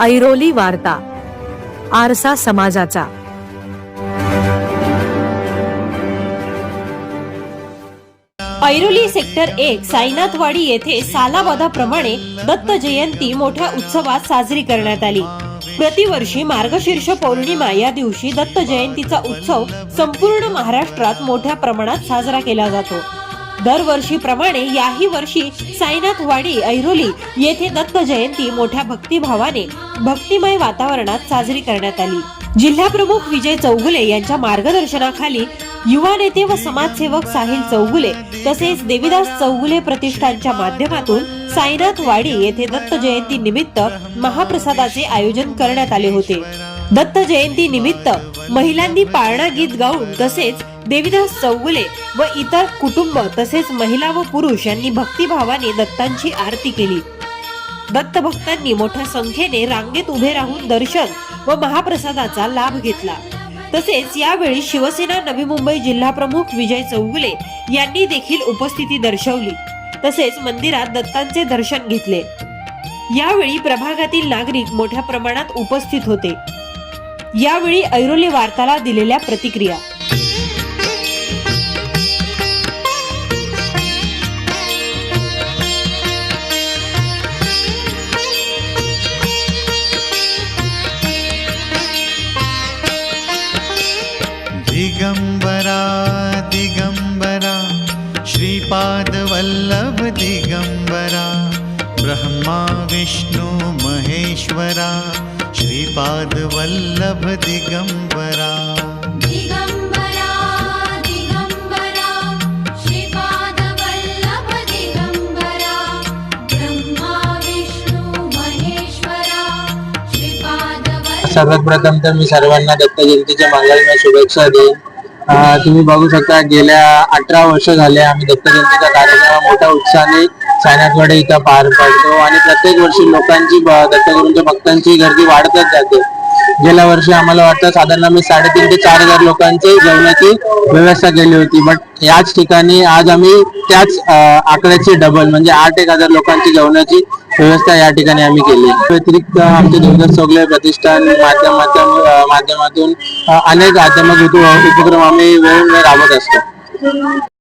ऐरोली वार्ता आरसा समाजाचा. ऐरोली सेक्टर एक साईनाथवाडी येथे सालाबादाप्रमाणे दत्त जयंती मोठ्या उत्सवात साजरी करण्यात आली. प्रतिवर्षी मार्गशीर्ष पौर्णिमा या दिवशी दत्त जयंतीचा उत्सव संपूर्ण महाराष्ट्रात मोठ्या प्रमाणात साजरा केला जातो. दरवर्षीप्रमाणे याही वर्षी साईनाथवाडी ऐरोली येथे दत्त जयंती मोठ्या भक्तिभावाने भक्तिमय वातावरणात साजरी करण्यात आली. जिल्हाप्रमुख विजय चौगुले यांच्या मार्गदर्शनाखाली युवा नेते व समाजसेवक साहिल चौगुले तसेच देविदास चौगुले प्रतिष्ठानच्या माध्यमातून साईनाथ वाडी येथे दत्त जयंती निमित्त महाप्रसादाचे आयोजन करण्यात आले होते. दत्त जयंती निमित्त महिलांनी पाळणा गीत गाऊन तसेच देवीदास चौगुले व इतर कुटुंब तसेच महिला व पुरुष यांनी भक्तिभावाने दत्तांची आरती केली. दत्त भक्तांनी मोठ्या संख्येने रांगेत उभे राहून दर्शन व महाप्रसादाचा लाभ घेतला. तसेच यावेळी शिवसेना नवी मुंबई जिल्हा प्रमुख विजय चौगुले यांनी देखील उपस्थिती दर्शवली. तसेच मंदिरात दत्तांचे दर्शन घेतले. यावेळी प्रभागातील नागरिक मोठ्या प्रमाणात उपस्थित होते. यावेळी ऐरोली वार्ताला दिलेल्या प्रतिक्रिया. दिगम्बरा दिगम्बरा श्रीपादवल्लभ दिगम्बरा ब्रह्मा विष्णु महेश्वरा श्रीपादवल्लभ दिगम्बरा दिगम्बरा दिगम्बरा श्रीपादवल्लभ दिगम्बरा ब्रह्मा विष्णु महेश्वरा श्रीपादवल्लभ सर्वात प्रथम तर मी सर्वांना दत्त जयंतीच्या मंगलमय शुभेच्छा देईन. तुम्ही बघू शकता गेल्या अठरा वर्ष झाले आम्ही दत्त जयंतीचा कार्यक्रम मोठ्या उत्साहाने सायनाथवाडे इथं पार पाडतो आणि प्रत्येक वर्षी लोकांची दत्तगुरूंच्या भक्तांची गर्दी वाढतच जाते. गेल्या वर्षी आम्हाला वाटतं साधारण आम्ही साडेतीन ते चार हजार लोकांची जेवणाची व्यवस्था केली होती बट याच ठिकाणी आज आम्ही त्याच आकड्याची डबल म्हणजे आठ एक हजार लोकांची जेवणाची व्यवस्था या ठिकाणी आम्ही केली. व्यतिरिक्त आमचे देवदास चौगले प्रतिष्ठान माध्यमाच्या माध्यमातून अनेक आध्यात्मिक उपक्रम आम्ही वेळोवेळी राबवत असतो.